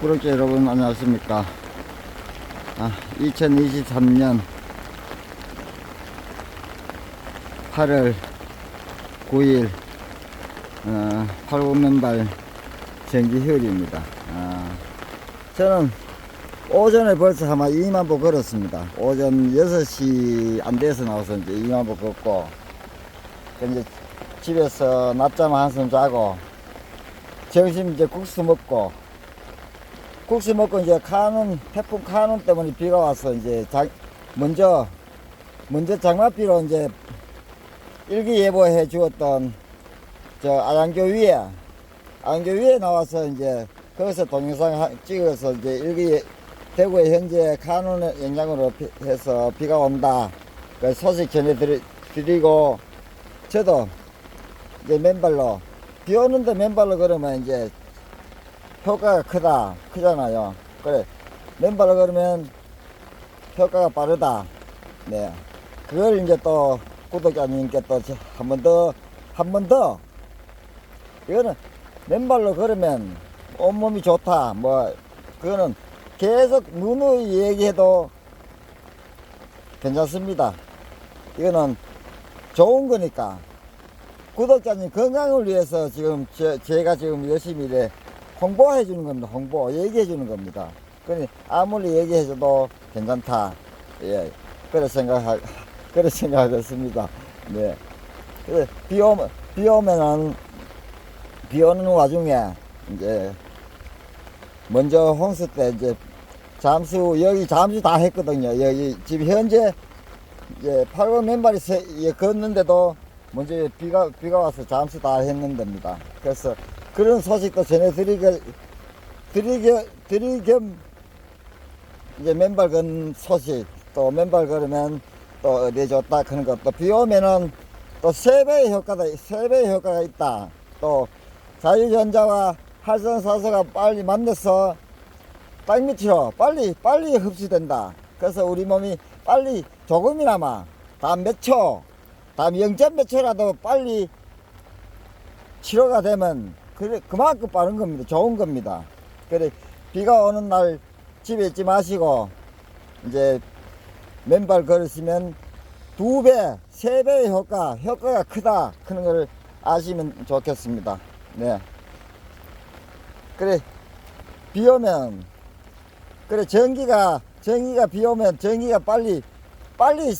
구독자 여러분 안녕하십니까? 아, 2023년 8월 9일 어, 팔공면발 정기휴일입니다. 아, 저는 오전에 벌써 아마 2만 보 걸었습니다. 오전 6시 안 돼서 나와서 이제 2만 보 걷고 이제 집에서 낮잠 한숨 자고 점심 이제 국수 먹고 국수 먹고 이제 카눈 태풍 카눈 때문에 비가 와서 이제 자, 먼저 먼저 장마비로 이제 일기예보해 주었던 저 아양교 위에 아양교 위에 나와서 이제 거기서 동영상 하- 찍어서 이제 일기 대구에 현재 카눈의 영향으로 비- 해서 비가 온다. 그 소식 전해드리고 저도 이제 맨발로 비 오는데 맨발로 걸으면 이제 효과가 크다 크잖아요. 그래 맨발로 걸으면 효과가 빠르다. 네. 그걸 이제 또 구독자님께 또 한 번 더 한 번 더. 이거는 맨발로 걸으면 온몸이 좋다. 뭐 그거는 계속 누누이 얘기해도 괜찮습니다. 이거는 좋은 거니까. 구독자님 건강을 위해서 지금 제, 제가 지금 열심히 이래 홍보해 주는 겁니다. 홍보 얘기해 주는 겁니다. 그러니 아무리 얘기해 줘도 괜찮다. 예. 그래 생각 그래 생각했습니다. 네. 그래 비 오면 비 오면은 비 오는 와중에 이제 먼저 홍수 때 이제 잠수 여기 잠수 다 했거든요. 여기 지금 현재 이제 8번 맨발이 세, 예, 걷는데도 먼저 비가 비가 와서 잠수 다 했는답니다. 그래서 그런 소식도 전해드리게 드리게 드리겸 이제 맨발 건 소식 또 맨발 걸으면 또 어디에 좋다 그런 것도 비 오면은 또 세 배의 효과다 세 배의 효과가 있다. 또 자유전자와 활성산소가 빨리 만나서 땅 밑으로 빨리 빨리 흡수된다. 그래서 우리 몸이 빨리 조금이나마 다음 몇 초, 다음 0점 몇 초라도 빨리 치료가 되면 그래 그만큼 빠른 겁니다. 좋은 겁니다. 그래 비가 오는 날 집에 있지 마시고 이제 맨발 걸으시면 두 배, 세 배의 효과, 효과가 크다. 그런 걸 아시면 좋겠습니다. 네. 그래 비 오면 그래 전기가 전기가 비 오면 전기가 빨리 빨리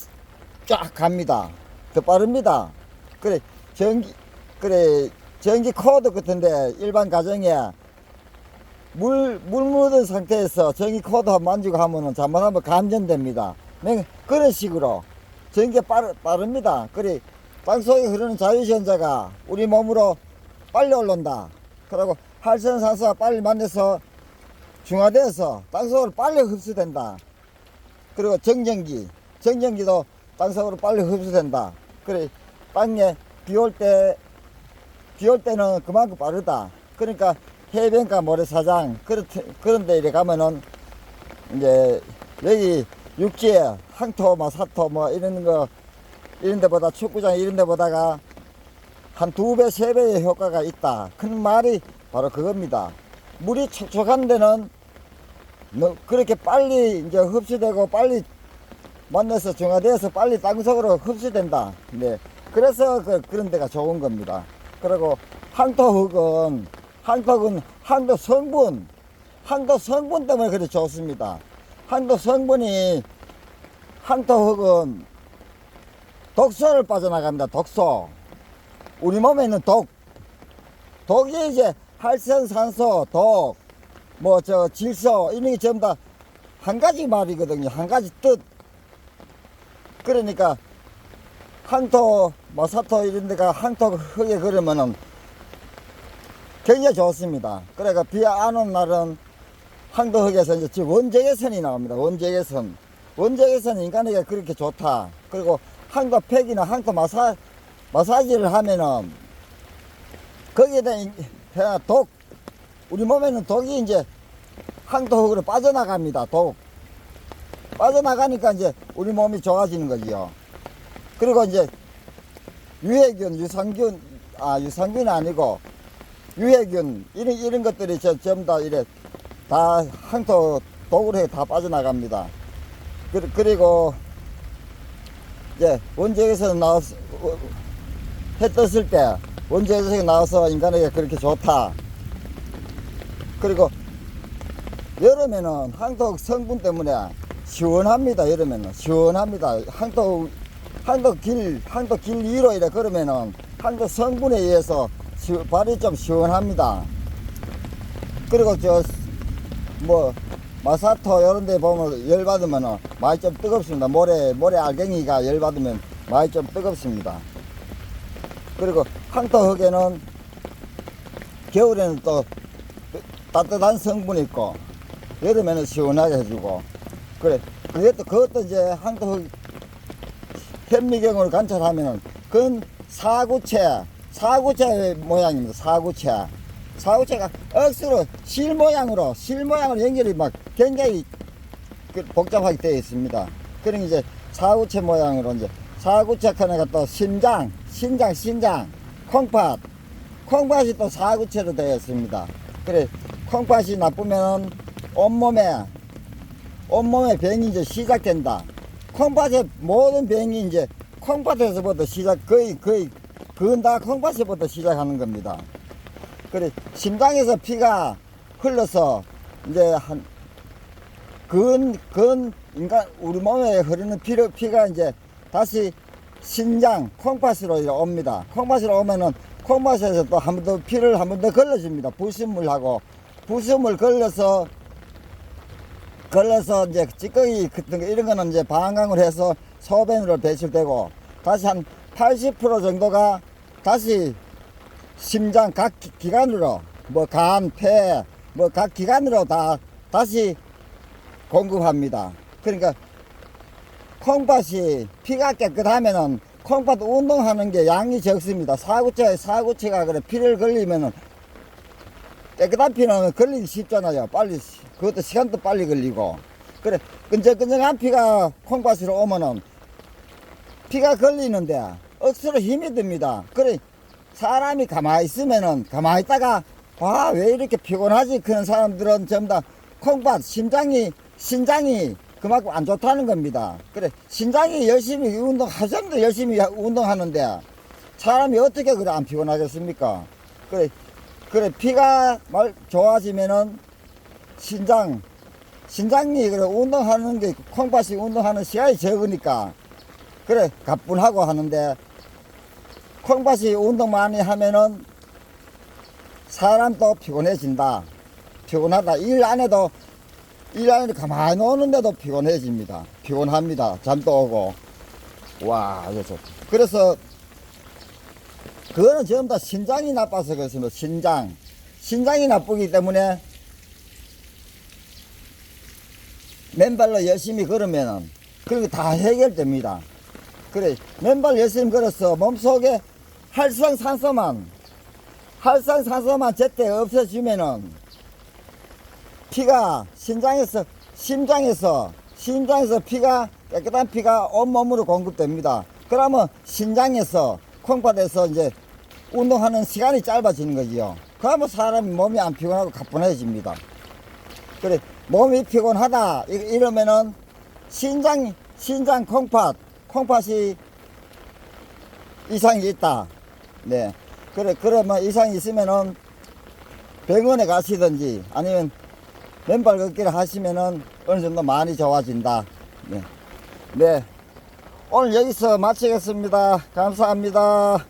쫙 갑니다. 더 빠릅니다. 그래 전기 그래 전기 코드 같은데 일반 가정에 물, 물 묻은 상태에서 전기 코드 만지고 하면은 잘못하면 감전됩니다. 네, 그런 식으로 전기가 빠르, 빠릅니다. 그래 땅속에 흐르는 자유전자가 우리 몸으로 빨리 올라온다. 그리고 활성산소가 빨리 만나서 중화돼서 땅속으로 빨리 흡수된다. 그리고 정전기, 정전기도 땅속으로 빨리 흡수된다. 그래 땅에 비 올 때, 비올 때는 그만큼 빠르다. 그러니까 해변가 모래사장 그런 그런 데 이래 가면은 이제 여기 육지에 항토 뭐 사토 뭐 이런 거 이런 데보다 축구장 이런 데보다가 한 두 배, 세 배의 효과가 있다. 큰 말이 바로 그겁니다. 물이 촉촉한 데는 너 그렇게 빨리 이제 흡수되고 빨리 만나서 중화돼서 빨리 땅속으로 흡수된다. 네. 그래서 그, 그런 데가 좋은 겁니다. 그리고 항토흙은 항토흙은 항토 성분 항토 성분 때문에 그래 좋습니다. 항토 성분이 항토흙은 독소를 빠져나갑니다. 독소. 우리 몸에 있는 독. 독이 이제 활성산소, 독, 뭐 저 질소 이런 게 전부 다 한 가지 말이거든요. 한 가지 뜻. 그러니까 항토, 뭐 사토 이런 데가 항토 흙에 그러면은 굉장히 좋습니다. 그러니까 비 안 온 날은 항토 흙에서 이제 지금 원적외선이 나옵니다. 원적외선. 원적외선 인간에게 그렇게 좋다. 그리고 항토 팩이나 항토 마사, 마사지를 하면은 이- 그냥 독, 우리 몸에는 독이 이제 항토 흙으로 빠져나갑니다. 독. 빠져나가니까 이제 우리 몸이 좋아지는 거지요. 그리고 이제 유해균, 유산균, 아, 유산균이 아니고 유해균, 이런, 이런 것들이 저, 전부 다 이래 다 항토 도구로 다 빠져나갑니다. 그, 그리고 이제 원적에서 나왔 어, 해 떴을 때 원적에서 나와서 인간에게 그렇게 좋다. 그리고 여름에는 항토 성분 때문에 시원합니다. 여름에는 시원합니다. 항토 항도 길, 항도 길 위로 이래 그러면은 항도 성분에 의해서 시, 발이 좀 시원합니다. 그리고 저, 뭐, 마사토 이런 데 보면 열 받으면은 많이 좀 뜨겁습니다. 모래, 모래 알갱이가 열 받으면 많이 좀 뜨겁습니다. 그리고 항토 흙에는 겨울에는 또 따뜻한 성분이 있고 여름에는 시원하게 해주고 그래 그것도 그것도 이제 항토 흙 현미경으로 관찰하면은 그건 사구체 사구체 모양입니다. 사구체 사구체가 억수로 실 모양으로 실 모양으로 연결이 막 굉장히 그 복잡하게 되어 있습니다. 그러니 이제 사구체 모양으로 이제 사구체 하나가 또 심장, 신장, 신장, 콩팥, 콩팥이 또 사구체로 되어 있습니다. 그래 콩팥이 나쁘면 온몸에 온몸에 병이 이제 시작된다. 콩팥의 모든 병이 이제 콩팥에서부터 시작, 거의, 거의, 그건 다 콩팥에서부터 시작하는 겁니다. 그래, 심장에서 피가 흘러서 이제 한, 근, 근, 인간, 우리 몸에 흐르는 피를, 피가 이제 다시 신장, 콩팥으로 이제 옵니다. 콩팥으로 오면은 콩팥에서 또 한 번 더 피를 한 번 더 걸러줍니다. 부순물하고. 부순물 걸려서 걸려서 이제 찌꺼기 같은 거 이런 거는 이제 방광을 해서 소변으로 배출되고 다시 한 80% 정도가 다시 심장 각 기- 기관으로 뭐 간, 폐, 뭐 각 기관으로 다 다시 공급합니다. 그러니까 콩팥이 피가 깨끗하면은 콩팥 운동하는 게 양이 적습니다. 사구체, 사구체가 그래 피를 걸리면은 깨끗한 피는 걸리기 쉽잖아요. 빨리, 시- 그것도 시간도 빨리 걸리고. 그래, 끈적끈적한 피가 콩팥으로 오면은 피가 걸리는데 억수로 힘이 듭니다. 그래, 사람이 가만히 있으면은 가만히 있다가 아, 왜 이렇게 피곤하지? 그런 사람들은 전부 다 콩팥, 심장이, 신장이 그만큼 안 좋다는 겁니다. 그래, 신장이 열심히 운동, 하정도 열심히 운동하는데 사람이 어떻게 그래 안 피곤하겠습니까? 그래, 그래 피가 말 좋아지면은 신장 신장이 그래 운동하는 게 콩팥이 운동하는 시간이 적으니까. 그래 가뿐하고 하는데 콩팥이 운동 많이 하면은 사람도 피곤해진다. 피곤하다. 일 안 해도 일 안 해도 가만히 노는데도 피곤해집니다. 피곤합니다. 잠도 오고. 와 그래서 그래서 그거는 전부 다 신장이 나빠서 그렇습니다. 신장. 신장이 나쁘기 때문에 맨발로 열심히 걸으면은 그런 게 다 해결됩니다. 그래, 맨발 열심히 걸어서 몸속에 활성산소만, 활성산소만 제때 없어지면은 피가 신장에서, 심장에서, 심장에서 피가, 깨끗한 피가 온몸으로 공급됩니다. 그러면 신장에서, 콩팥에서 이제 운동하는 시간이 짧아지는 거지요. 그러면 사람이 몸이 안 피곤하고 가뿐해집니다. 그래, 몸이 피곤하다, 이- 이러면은 신장, 신장 콩팥, 콩팥이 이상이 있다. 네. 그래, 그러면 이상이 있으면은 병원에 가시든지 아니면 맨발 걷기를 하시면은 어느 정도 많이 좋아진다. 네. 네. 오늘 여기서 마치겠습니다. 감사합니다.